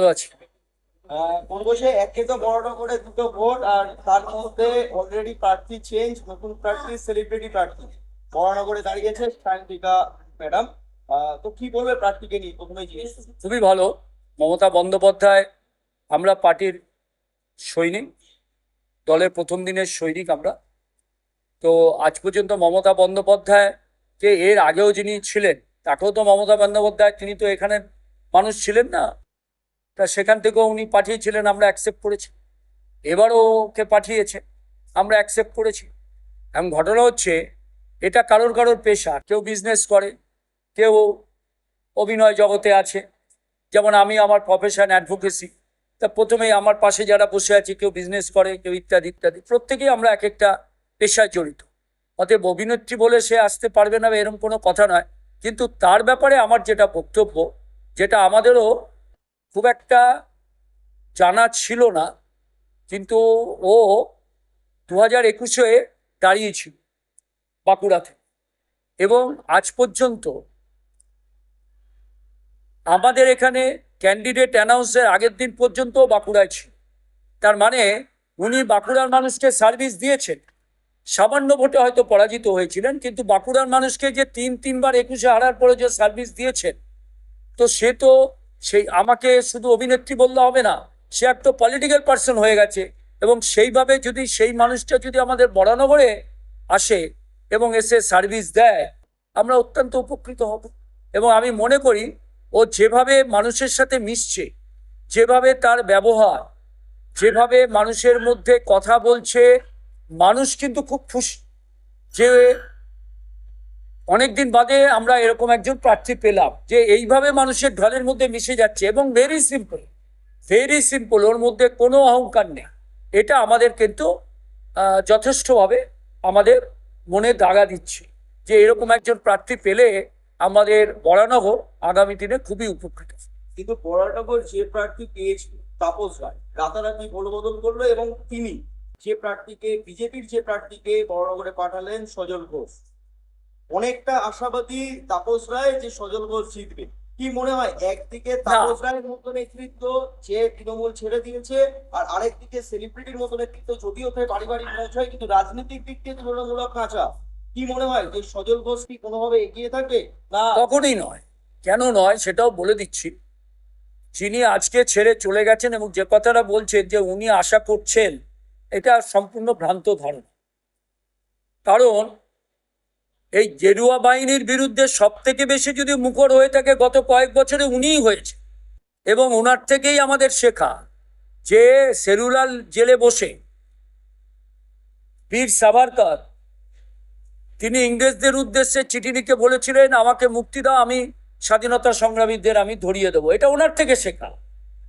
ভালো আছি। বসে একে তো বড় করে দুটো ভোট আর তার মধ্যে অলরেডি প্রার্থী চেঞ্জ নতুন প্রার্থী সেলিব্রিটি প্রার্থী। বড়নগরে দাঁড়িয়েছে সায়ন্তিকা ম্যাডাম। তো কি বলবে প্রার্থীকে নিয়ে প্রথমে জিজ্ঞেস খুবই ভালো। মমতা বন্দ্যোপাধ্যায় আমরা পার্টির সৈনিক দলের প্রথম দিনের সৈনিক আমরা। তো আজ পর্যন্ত মমতা বন্দ্যোপাধ্যায়কে এর আগেও যিনি ছিলেন তাকেও তো মমতা বন্দ্যোপাধ্যায় তিনি তো এখানে মানুষ ছিলেন না? তা সেখান থেকেও উনি পাঠিয়েছিলেন, আমরা অ্যাকসেপ্ট করেছি। এবারও ওকে পাঠিয়েছে, আমরা অ্যাকসেপ্ট করেছি। এখন ঘটনা হচ্ছে, এটা কারোর কারোর পেশা, কেউ বিজনেস করে, কেউ অভিনয় জগতে আছে। যেমন আমি আমার প্রফেশন অ্যাডভোকেসি তা প্রথমেই আমার পাশে যারা বসে আছে, কেউ বিজনেস করে, কেউ ইত্যাদি ইত্যাদি, প্রত্যেকেই আমরা এক একটা পেশায় জড়িত। অতএব অভিনেত্রী বলে সে আসতে পারবে না এরকম কোনো কথা নয়, কিন্তু তার ব্যাপারে আমার যেটা বক্তব্য, যেটা আমাদেরও খুব একটা জানা ছিল না, কিন্তু ও দু হাজার একুশে দাঁড়িয়েছিল বাঁকুড়াতে। এবং আজ পর্যন্ত আমাদের এখানে ক্যান্ডিডেট অ্যানাউন্সের আগের দিন পর্যন্ত বাঁকুড়ায় ছিল। তার মানে উনি বাঁকুড়ার মানুষকে সার্ভিস দিয়েছেন। সামান্য ভোটে হয়তো পরাজিত হয়েছিলেন, কিন্তু বাঁকুড়ার মানুষকে যে তিন তিনবার একুশে হারার পরে যে সার্ভিস দিয়েছেন, তো সে তো সেই আমাকে শুধু অভিনেত্রী বললে হবে না, সে একটা পলিটিক্যাল পার্সন হয়ে গেছে এবং সেইভাবে যদি সেই মানুষটা যদি আমাদের বরানগরে আসে এবং এসে সার্ভিস দেয়, আমরা অত্যন্ত উপকৃত হব। এবং আমি মনে করি, ও যেভাবে মানুষের সাথে মিশছে, যেভাবে তার ব্যবহার, যেভাবে মানুষের মধ্যে কথা বলছে, মানুষ কিন্তু খুব খুশি যে অনেকদিন বাদে আমরা এরকম একজন প্রার্থী পেলাম যে এইভাবে মানুষের ঢলের মধ্যে মিশে যাচ্ছে এবং ভেরি সিম্পল ভেরি সিম্পল ওর মধ্যে কোনো অহংকার নেই। এটা আমাদের কিন্তু যথেষ্টভাবে আমাদের মনে দাগা দিচ্ছে যে এরকম একজন প্রার্থী পেলে আমাদের বরানগর আগামী দিনে খুবই উপকৃত। কিন্তু বড়নগর যে প্রার্থী পেয়েছিল, তাপস রায়, রাতারাতি গোলবদল করল এবং তিনি যে প্রার্থীকে, বিজেপির যে প্রার্থীকে বড়নগরে পাঠালেন সজল ঘোষ। অনেকটা আশাবাদী তাপস রায় যে সজল ঘোষ জিতবে। কি মনে হয় একদিকে তাপস রায়ের মতো নেতৃত্ব যে তৃণমূল ছেড়ে দিয়েছে আর আরেকদিকে সেলিব্রিটির মতো নেতৃত্ব যদিও বাড়ি বাড়ি পৌঁছায় কিন্তু রাজনৈতিক দিক থেকে তুলনামূলক কাঁচা কি মনে হয় যে সজল ঘোষ কি কোনোভাবে এগিয়ে থাকবে? না। কখনই নয়। কেন নয় সেটাও বলে দিচ্ছি। যিনি আজকে ছেড়ে চলে গেছেন এবং যে কথাটা বলছেন যে উনি আশা করছেন এটা সম্পূর্ণ ভ্রান্ত ধারণা। কারণ এই গেরুয়া বাহিনীর বিরুদ্ধে সব থেকে বেশি যদি মুখর হয়ে থাকে, গত কয়েক বছরে উনিই হয়েছে। এবং ওনার থেকেই আমাদের শেখা যে সেলুলার জেলে বসে বীর সাভারকর, তিনি ইংরেজদের উদ্দেশ্যে চিঠি লিখে বলেছিলেন, আমাকে মুক্তি দাও, আমি স্বাধীনতা সংগ্রামীদের আমি ধরিয়ে দেবো। এটা ওনার থেকে শেখা।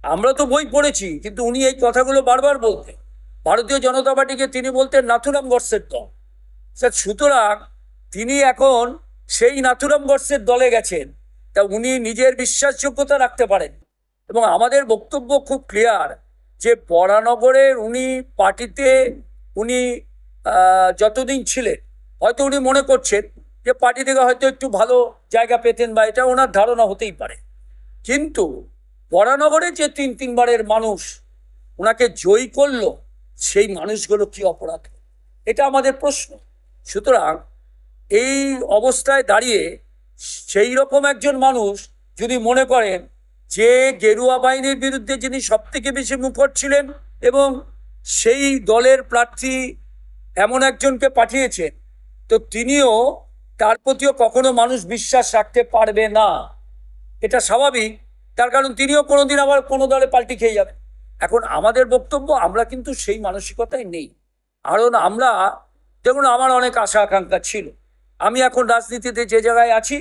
আমরা তো বই পড়েছি, কিন্তু উনি এই কথাগুলো বারবার বলতেন। ভারতীয় জনতা পার্টিকে তিনি বলতেন, নাথুরাম গডসের দল। স্যার, সুতরাং তিনি এখন সেই নাথুরাম গডসের দলে গেছেন। তা উনি নিজের বিশ্বাসযোগ্যতা রাখতে পারেন। এবং আমাদের বক্তব্য খুব ক্লিয়ার যে বরানগরের উনি পার্টিতে উনি যতদিন ছিলেন, হয়তো উনি মনে করছেন যে পার্টি থেকে হয়তো একটু ভালো জায়গা পেতেন বা এটা ওনার ধারণা হতেই পারে। কিন্তু বরানগরে যে তিন, তিনবারের মানুষ ওনাকে জয়ী করল, সেই মানুষগুলো কি অপরাধ? এটা আমাদের প্রশ্ন। সুতরাং এই অবস্থায় দাঁড়িয়ে সেই রকম একজন মানুষ যদি মনে করেন যে গেরুয়া বাহিনীর বিরুদ্ধে যিনি সব থেকে বেশি মুখর ছিলেন এবং সেই দলের প্রার্থী এমন একজনকে পাঠিয়েছেন, তো তিনিও তার প্রতিও কখনো মানুষ বিশ্বাস রাখতে পারবে না। এটা স্বাভাবিক, তার কারণ তিনিও কোনোদিন আবার কোনো দলে পাল্টি খেয়ে যাবেন। এখন আমাদের বক্তব্য, আমরা কিন্তু সেই মানসিকতায় নেই। কারণ আমরা, দেখুন, আমার অনেক আশা আকাঙ্ক্ষা ছিল। আমি এখন রাজনীতিতে যে জায়গায় আছি,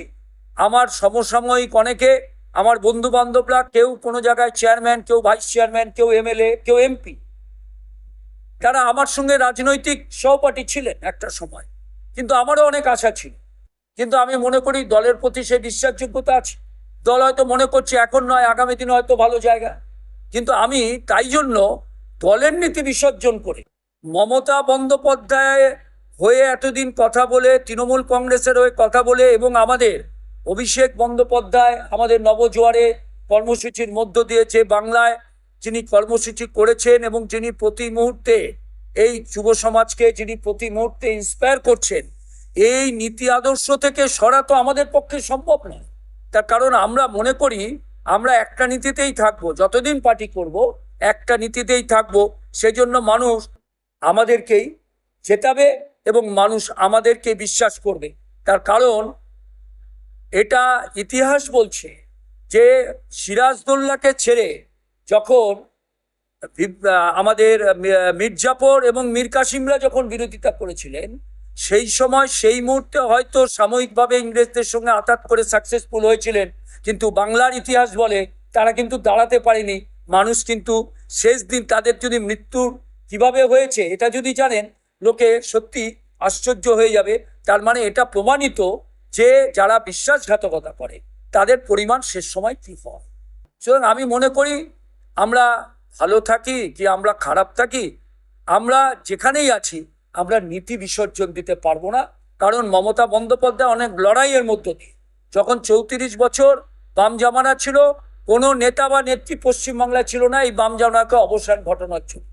আমার সমসাময়িক অনেকে, আমার বন্ধু বান্ধবরা কেউ কোনো জায়গায় চেয়ারম্যান কেউ ভাইস চেয়ারম্যান কেউ এমএলএ কেউ এমপি তারা আমার সঙ্গে রাজনৈতিক সহপাঠী ছিলেন একটা সময়, কিন্তু আমারও অনেক আশা ছিল। কিন্তু আমি মনে করি দলের প্রতি সেই বিশ্বাসযোগ্যতা আছে। দল হয়তো মনে করছে এখন নয়, আগামী দিনে হয়তো ভালো জায়গা। কিন্তু আমি তাই জন্য দলের নীতি বিসর্জন করে মমতা বন্দ্যোপাধ্যায় হয়ে এতদিন কথা বলে, তৃণমূল কংগ্রেসের হয়ে কথা বলে এবং আমাদের অভিষেক বন্দ্যোপাধ্যায় আমাদের নবজোয়ারে কর্মসূচির মধ্য দিয়েছে বাংলায়। যিনি কর্মসূচি করেছেন এবং যিনি প্রতি মুহূর্তে এই যুব সমাজকে যিনি প্রতি মুহূর্তে ইন্সপায়ার করছেন, এই নীতি আদর্শ থেকে সরা তো আমাদের পক্ষে সম্ভব নয়। তার কারণ আমরা মনে করি, আমরা একটা নীতিতেই থাকব, যতদিন পার্টি করব, একটা নীতিতেই থাকব। সেজন্য মানুষ আমাদেরকেই জেতাবে। এবং মানুষ আমাদেরকে বিশ্বাস করবে। তার কারণ এটা ইতিহাস বলছে যে সিরাজদৌল্লাকে ছেড়ে যখন আমাদের মির্জাফর এবং মীর কাসিমরা যখন বিরোধিতা করেছিলেন, সেই সময় সেই মুহূর্তে হয়তো সাময়িকভাবে ইংরেজদের সঙ্গে আঘাত করে সাকসেসফুল হয়েছিলেন, কিন্তু বাংলার ইতিহাস বলে তারা কিন্তু দাঁড়াতে পারেনি। মানুষ কিন্তু শেষ দিন তাদের যদি মৃত্যুর কীভাবে হয়েছে, এটা যদি জানেন লোকে সত্যি আশ্চর্য হয়ে যাবে। তার মানে এটা প্রমাণিত যে যারা বিশ্বাসঘাতকতা করে, তাদের পরিমাণ শেষ সময় কি হয়? সুতরাং আমি মনে করি আমরা ভালো থাকি কি আমরা খারাপ থাকি, আমরা যেখানেই আছি আমরা নীতি বিসর্জন দিতে পারব না। কারণ মমতা বন্দ্যোপাধ্যায় অনেক লড়াইয়ের মধ্য দিয়ে, যখন চৌত্রিশ বছর বাম জামানা ছিল, কোনো নেতা বা নেত্রী পশ্চিমবাংলায় ছিল না, এই বাম জামানাকে অবসান ঘটনার জন্য।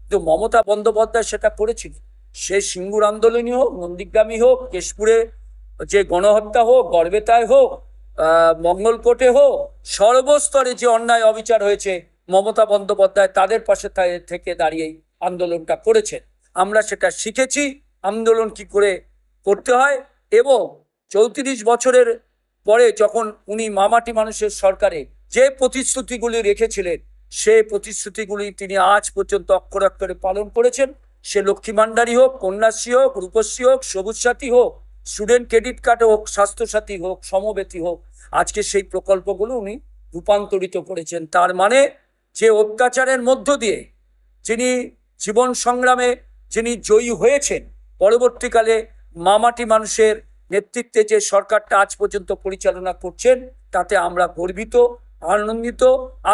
কিন্তু মমতা বন্দ্যোপাধ্যায় সেটা করেছিল সে সিঙ্গুর আন্দোলনই হোক, নন্দীগ্রামী হোক, কেশপুরে যে গণহত্যা হোক, গড়বেতায় হোক মঙ্গলকোটে হোক, সর্বস্তরে যে অন্যায় অবিচার হয়েছে, মমতা বন্দ্যোপাধ্যায় তাদের পাশে থেকে দাঁড়িয়েই আন্দোলনটা করেছেন। আমরা সেটা শিখেছি, আন্দোলন কি করে করতে হয় এবং চৌত্রিশ বছরের পরে যখন উনি মামাটি মানুষের সরকারে যে প্রতিশ্রুতিগুলি রেখেছিলেন, সে প্রতিশ্রুতিগুলি তিনি আজ পর্যন্ত অক্ষর অক্ষরে পালন করেছেন। সে লক্ষ্মী ভাণ্ডারী হোক, কন্যাশ্রী হোক, রূপশ্রী হোক, সবুজ সাথী হোক স্টুডেন্ট ক্রেডিট কার্ড হোক স্বাস্থ্যসাথী হোক, সমবেতী হোক, আজকে সেই প্রকল্পগুলো উনি রূপান্তরিত করেছেন। তার মানে যে অত্যাচারের মধ্য দিয়ে যিনি জীবন সংগ্রামে যিনি জয়ী হয়েছেন, পরবর্তীকালে মামাটি মানুষের নেতৃত্বে যে সরকারটা আজ পর্যন্ত পরিচালনা করছেন, তাতে আমরা গর্বিত, আনন্দিত,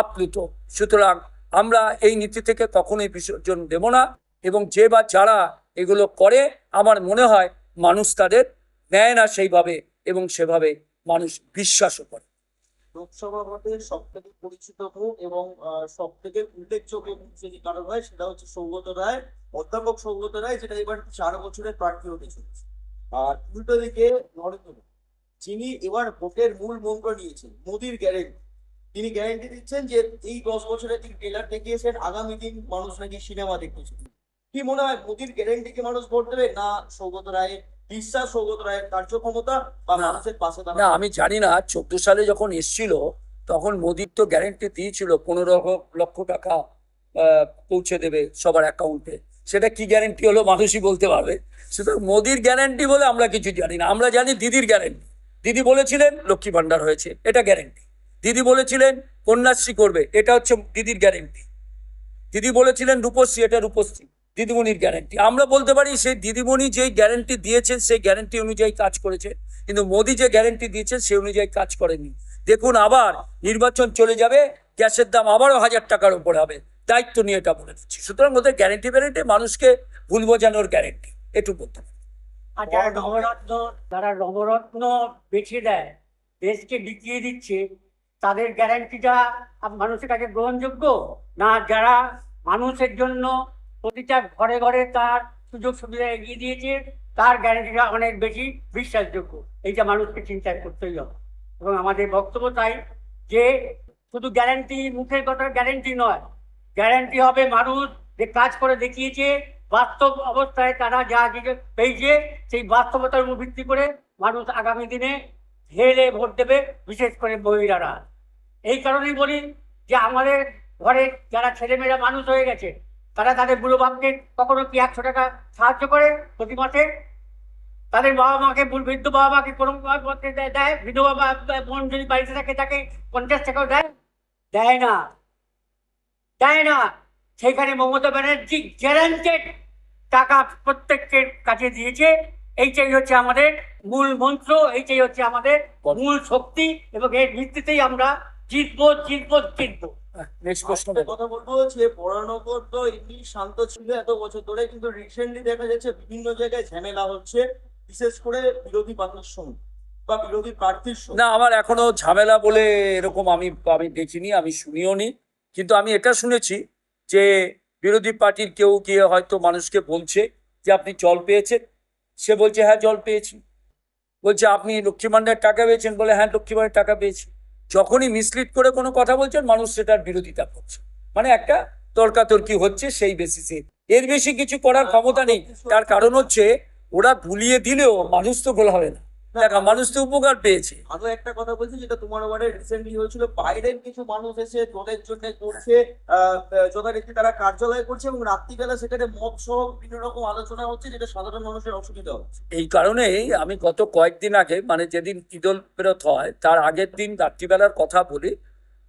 আপ্লুত। সুতরাং আমরা এই নীতি থেকে কখনোই বিসর্জন দেব না। এবং যে বা যারা এগুলো করে, আমার মনে হয় মানুষ তাদের নেয় না সেইভাবে এবং সেভাবে মানুষ বিশ্বাসও করে। লোকসভা সব থেকে পরিচিত এবং উল্লেখযোগ্য কারণ হয়, সেটা হচ্ছে সৌগত রায়, অধ্যাপক সৌগত রায়, যেটা এবার চার বছরের প্রার্থী আর উল্টো নরেন্দ্র যিনি এবার মূল নিয়েছেন মোদির গ্যারেন্টি তিনি গ্যারেন্টি দিচ্ছেন যে এই দশ বছরে তিনি ট্রেলার দেখিয়েছেন, আগামী দিন মানুষ নাকি সিনেমা দেখতে চাইবে। কি মনে হয় মোদির গ্যারেন্টিকে মানুষ ভোট দেবে? না সৌগত রায়ের বিশ্বাস সৌগত রায়ের কার্যক্ষমতা বা মানুষের পাশে না আমি জানি না চোদ্দ সালে যখন এসছিল তখন মোদির তো গ্যারেন্টি দিয়েছিল পনেরো লক্ষ টাকা পৌঁছে দেবে সবার অ্যাকাউন্টে সেটা কি গ্যারেন্টি হলো মানুষই বলতে পারবে। সুতরাং মোদির গ্যারেন্টি বলে আমরা কিছু জানি না। আমরা জানি দিদির গ্যারেন্টি দিদি বলেছিলেন লক্ষ্মী ভাণ্ডার হয়েছে এটা গ্যারেন্টি দিদি বলেছিলেন কন্যাশ্রী করবে এটা হচ্ছে দিদির গ্যারেন্টি দিদি বলেছিলেন রূপশ্রী এটা রূপশ্রী। দিদিমণির গ্যারেন্টি আমরা বলতে পারি, সেই দিদিমণি যেই গ্যারেন্টি দিয়েছেন, সেই গ্যারেন্টি অনুযায়ী কাজ করেছে কিন্তু মোদি যে গ্যারেন্টি দিয়েছেন, সেই অনুযায়ী কাজ করেনি দেখুন আবার নির্বাচন চলে যাবে, গ্যাসের দাম আবারও হাজার টাকার উপর হবে। দায়িত্ব নিয়ে এটা বলে দিচ্ছি। সুতরাং ওদের গ্যারেন্টি গ্যারেন্টি মানুষকে ভুল বোঝানোর গ্যারেন্টি এটুকু বলতে। আর যারা নবরত্ন যারা নবরত্ন বেছে দেয় দেশকে বিকিয়ে দিচ্ছে, তাদের গ্যারান্টিটা মানুষের কাছে গ্রহণযোগ্য? না যারা মানুষের জন্য প্রতিটা ঘরে ঘরে তার সুযোগ সুবিধা এগিয়ে দিয়েছে। তার গ্যারান্টিটা অনেক বেশি বিশ্বাসযোগ্য। এইটা মানুষকে চিন্তা করতেই হবে। এবং আমাদের বক্তব্য তাই যে শুধু গ্যারান্টি মুখের কথা গ্যারান্টি নয়। গ্যারান্টি হবে মানুষ যে কাজ করে দেখিয়েছে, বাস্তব অবস্থায় তারা যা কিছু পেয়েছে, সেই বাস্তবতার উপর ভিত্তি করে মানুষ আগামী দিনে ঢেলে ভোট দেবে, বিশেষ করে মহিলারা। এই কারণেই বলি যে আমাদের ঘরে যারা ছেলেমেয়েরা মানুষ হয়ে গেছে তারা তাদের বুড়ো বাপকে কখনো কি একশো টাকা সাহায্য করে প্রতি মাসে? তাদের বাবা মাকে বৃদ্ধ বাবা মাকে কোনো দেয় দেয়? বিধবা বা বা- বোন যদি বাড়িতে থাকে, তাকে পঞ্চাশ টাকাও দেয়? দেয় না। দেয় না। সেখানে মমতা ব্যানার্জি গ্যারান্টেড টাকা প্রত্যেকের কাছে দিয়েছে। এইটাই হচ্ছে আমাদের মূল মন্ত্র, এইটাই হচ্ছে আমাদের মূল শক্তি এবং এর ভিত্তিতেই আমরা জিতবো জিতবো জিতবো নেক্সট প্রশ্ন একটা বলুন। কথা বলব যে বরানগর তো এমনি শান্ত ছিল এত বছর ধরে কিন্তু রিসেন্টলি দেখা যাচ্ছে বিভিন্ন জায়গায় ঝামেলা হচ্ছে বিশেষ করে বিরোধী পার্টির সঙ্গে বা বিরোধী প্রার্থীর না আমার এখনও ঝামেলা বলে এরকম আমি আমি দেখিনি আমি শুনিও নি। কিন্তু আমি এটা শুনেছি যে বিরোধী পার্টির কেউ গিয়ে হয়তো মানুষকে বলছে যে আপনি জল পেয়েছেন। সে বলছে হ্যাঁ জল পেয়েছি। বলছে আপনি লক্ষ্মী টাকা পেয়েছেন? বলে হ্যাঁ লক্ষ্মী টাকা পেয়েছি। যখনই মিসলিড করে কোনো কথা বলছেন মানুষ সেটার বিরোধিতা করছে। মানে একটা তর্কাতর্কি হচ্ছে সেই বেসিসে এর বেশি কিছু করার ক্ষমতা নেই। তার কারণ হচ্ছে ওরা ভুলিয়ে দিলেও মানুষ তো গোল হবে না। দেখা মানুষ তো উপকার পেয়েছে। আরও একটা কথা বলছি যেটা তোমার ওয়ার্ডে রিসেন্টলি হয়েছিল বাইরের কিছু মানুষ এসে তোদের জন্য করছে যথারীতি তারা কার্যালয় করছে এবং রাত্রিবেলা সেখানে মদ সহ বিভিন্ন রকম আলোচনা হচ্ছে যেটা সাধারণ মানুষের অসুবিধা হচ্ছে। এই কারণেই আমি গত কয়েকদিন আগে মানে যেদিন ঈদল ফেরত হয় তার আগের দিন রাত্রিবেলার কথা বলি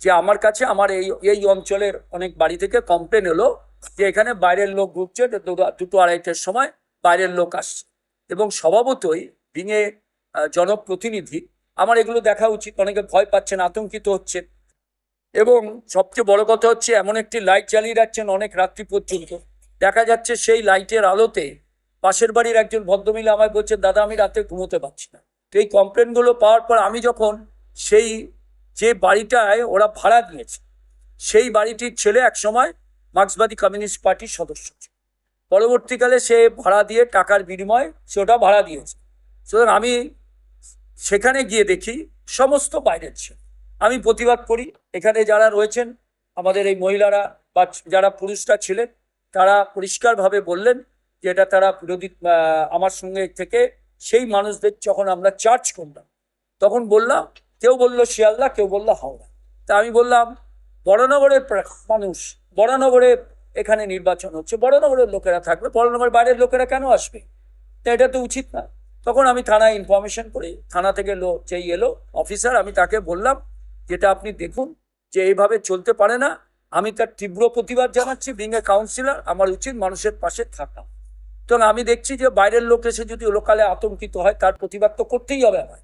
যে আমার কাছে আমার এই এই অঞ্চলের অনেক বাড়ি থেকে কমপ্লেন এলো যে এখানে বাইরের লোক ঢুকছে তো দুটো- আড়াইটের সময় বাইরের লোক আসছে। এবং স্বভাবতই বিঙে জনপ্রতিনিধি, আমার এগুলো দেখা উচিত। অনেকে ভয় পাচ্ছেন, আতঙ্কিত হচ্ছে এবং সবচেয়ে বড় কথা হচ্ছে, এমন একটি লাইট জ্বালিয়ে রাখছেন অনেক রাত্রি পর্যন্ত। দেখা যাচ্ছে সেই লাইটের আলোতে পাশের বাড়ির একজন ভদ্রমহিলা আমায় বলছে দাদা, আমি রাতে ঘুমোতে পারছি না। তো এই কমপ্লেনগুলো পাওয়ার পর আমি যখন সেই যে বাড়িটায় ওরা ভাড়া দিয়েছে, সেই বাড়িটির ছেলে একসময় মার্ক্সবাদী কমিউনিস্ট পার্টির সদস্য ছিল। পরবর্তীকালে সে ভাড়া দিয়ে টাকার বিনিময়ে সে ওটা ভাড়া দিয়েছে। সুতরাং আমি সেখানে গিয়ে দেখি সমস্ত বাইরের ছেলে। আমি প্রতিবাদ করি, এখানে যারা রয়েছেন, আমাদের এই মহিলারা বা যারা পুরুষরা ছিলেন, তারা পরিষ্কারভাবে বললেন যে এটা তারা বিরোধী আমার সঙ্গে থেকে সেই মানুষদের যখন আমরা চার্জ করলাম, তখন বললাম, কেউ বলল শিয়ালদা, কেউ বলল হাওড়া। তা আমি বললাম, বড়নগরের মানুষ, বড়নগরে এখানে নির্বাচন হচ্ছে, বড়নগরের লোকেরা থাকবে, বড়নগরের বাইরের লোকেরা কেন আসবে? তা এটা তো উচিত না। তখন আমি থানায় ইনফরমেশন করি। থানা থেকে লো, যেই এলো অফিসার আমি তাকে বললাম, যেটা আপনি দেখুন, যে এইভাবে চলতে পারে না। আমি তার তীব্র প্রতিবাদ জানাচ্ছি বিং এ কাউন্সিলর আমার উচিত মানুষের পাশে থাকা। তো আমি দেখছি যে বাইরের লোক এসে যদি লোকালে আতঙ্কিত হয়, তার প্রতিবাদ তো করতেই হবে আমায়।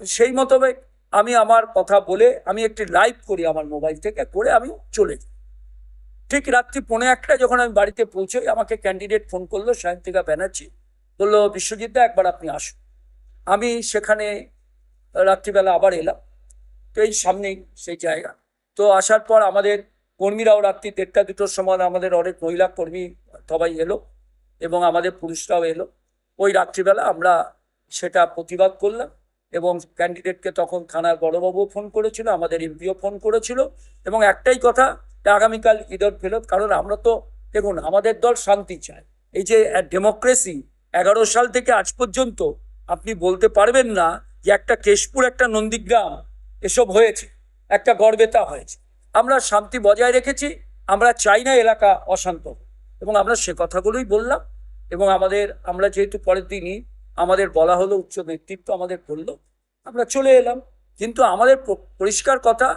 সেই মোতাবেক আমি আমার কথা বলে, আমি একটি লাইভ করি আমার মোবাইল থেকে, করে আমি চলে যাই। ঠিক রাত্রি পৌনে একটা, যখন আমি বাড়িতে পৌঁছই, আমাকে ক্যান্ডিডেট ফোন করল, সায়ন্তিকা ব্যানার্জি। বলল, বিশ্বজিৎ দা, একবার আপনি আসুন। আমি সেখানে রাত্রিবেলা আবার এলাম। তো এই সামনেই সেই জায়গা। তো আসার পর আমাদের কর্মীরাও রাত্রি দেড়টা, দুটোর সময় আমাদের অনেক মহিলা কর্মী সবাই এলো এবং আমাদের পুরুষরাও এলো। ওই রাত্রিবেলা আমরা সেটা প্রতিবাদ করলাম এবং ক্যান্ডিডেটকে তখন থানার বড়বাবুও ফোন করেছিল, আমাদের এমপিও ফোন করেছিল এবং একটাই কথা আগামীকাল ঈদর ফেরত কারণ আমরা তো, দেখুন, আমাদের দল শান্তি চায়। এই যে ডেমোক্রেসি এগারো সাল থেকে আজ পর্যন্ত আপনি বলতে পারবেন না যে একটা কেশপুর, একটা নন্দীগ্রাম এসব হয়েছে, একটা গড়বেতা হয়েছে। আমরা শান্তি বজায় রেখেছি, আমরা চাই না এলাকা অশান্ত এবং আমরা সে কথাগুলোই বললাম, এবং আমাদের, আমরা যেহেতু পরের দিনই আমাদের বলা হলো, উচ্চ নেতৃত্ব আমাদের বলল আমরা চলে এলাম। কিন্তু আমাদের পরিষ্কার কথা,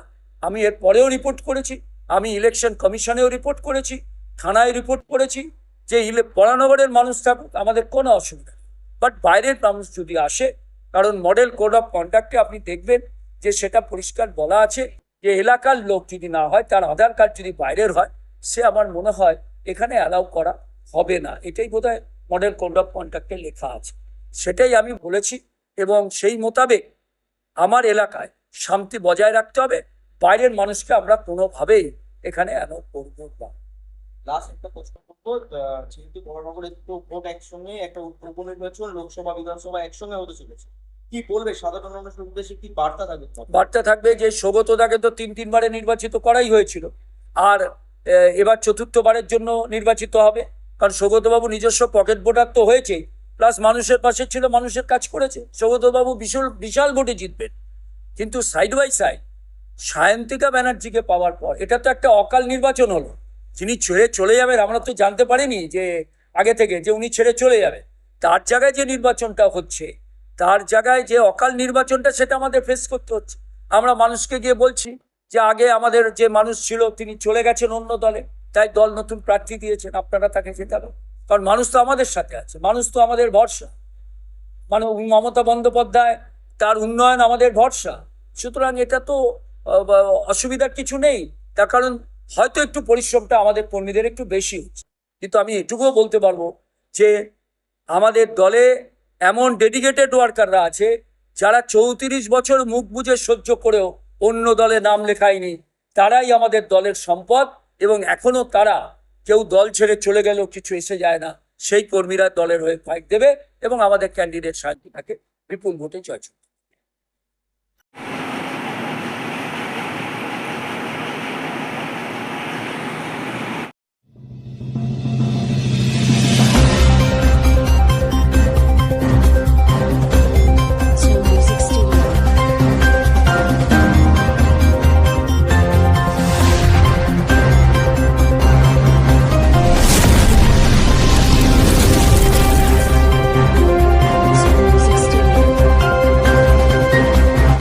আমি এর পরেও রিপোর্ট করেছি, আমি ইলেকশন কমিশনেও রিপোর্ট করেছি, থানায় রিপোর্ট করেছি যে ইলে বরানগরের মানুষ থাকুক, আমাদের কোনো অসুবিধা বাট বাইরের মানুষ যদি আসে, কারণ মডেল কোড অফ কন্ডাক্টে আপনি দেখবেন যে সেটা পরিষ্কার বলা আছে যে এলাকার লোক যদি না হয়, তার আধার কার্ড যদি বাইরের হয়, সে আমার মনে হয় এখানে অ্যালাউ করা হবে না। এটাই বোধহয় মডেল কোড অফ কন্ডাক্টে লেখা আছে। সেটাই আমি বলেছি এবং সেই মোতাবেক আমার এলাকায় শান্তি বজায় রাখতে হবে। বাইরের মানুষকে আমরা কোনোভাবেই এখানে অ্যালাউ করব না। লাস্ট একটা প্রশ্ন করব যেহেতু বড়নগরে দুটো ভোট একসঙ্গে, একটা উপনির্বাচন লোকসভা, বিধানসভা একসঙ্গে হতে চলেছে। কি বলবে সাধারণ মানুষের উদ্দেশ্যে কি বার্তা থাকবে? বার্তা থাকবে যে সৌগতদাকে তো তিন তিনবারে নির্বাচিত করাই হয়েছিল। আর এবার চতুর্থবারের জন্য নির্বাচিত হবে। কারণ সৌগতবাবু নিজস্ব পকেট ভোটার তো হয়েছেই। প্লাস মানুষের পাশে ছিল, মানুষের কাজ করেছে। সৌগতবাবু বিশাল বিশাল ভোটে জিতবেন। কিন্তু সাইড বাই সাইড সায়ন্তিকা ব্যানার্জিকে পাওয়ার পর, এটা তো একটা অকাল নির্বাচন হলো। যিনি ছেড়ে চলে যাবেন আমরা তো জানতে পারিনি যে আগে থেকে যে উনি ছেড়ে চলে যাবে। তার জায়গায় যে নির্বাচনটা হচ্ছে, তার জায়গায় যে অকাল নির্বাচনটা সেটা আমাদের ফেস করতে হচ্ছে। আমরা মানুষকে গিয়ে বলছি যে আগে আমাদের যে মানুষ ছিল, তিনি চলে গেছেন অন্য দলে। তাই দল নতুন প্রার্থী দিয়েছেন, আপনারা তাকে জেতাবে কারণ মানুষ তো আমাদের সাথে আছে, মানুষ তো আমাদের ভরসা। মানে মমতা বন্দ্যোপাধ্যায়, তার উন্নয়ন আমাদের ভরসা। সুতরাং এটা তো অসুবিধার কিছু নেই। তার কারণ হয়তো একটু পরিশ্রমটা আমাদের কর্মীদের একটু বেশি হচ্ছে। কিন্তু আমি এটুকুও বলতে পারব যে আমাদের দলে এমন ডেডিকেটেড ওয়ার্কাররা আছে, যারা চৌত্রিশ বছর মুখ বুজে সহ্য করেও অন্য দলে নাম লেখায়নি। তারাই আমাদের দলের সম্পদ এবং এখনও তারা কেউ দল ছেড়ে চলে গেলেও কিছু এসে যায় না। সেই কর্মীরা দলের হয়ে ফাইট দেবে এবং আমাদের ক্যান্ডিডেট সাহায্য তাকে বিপুল ভোটে জয়যুক্ত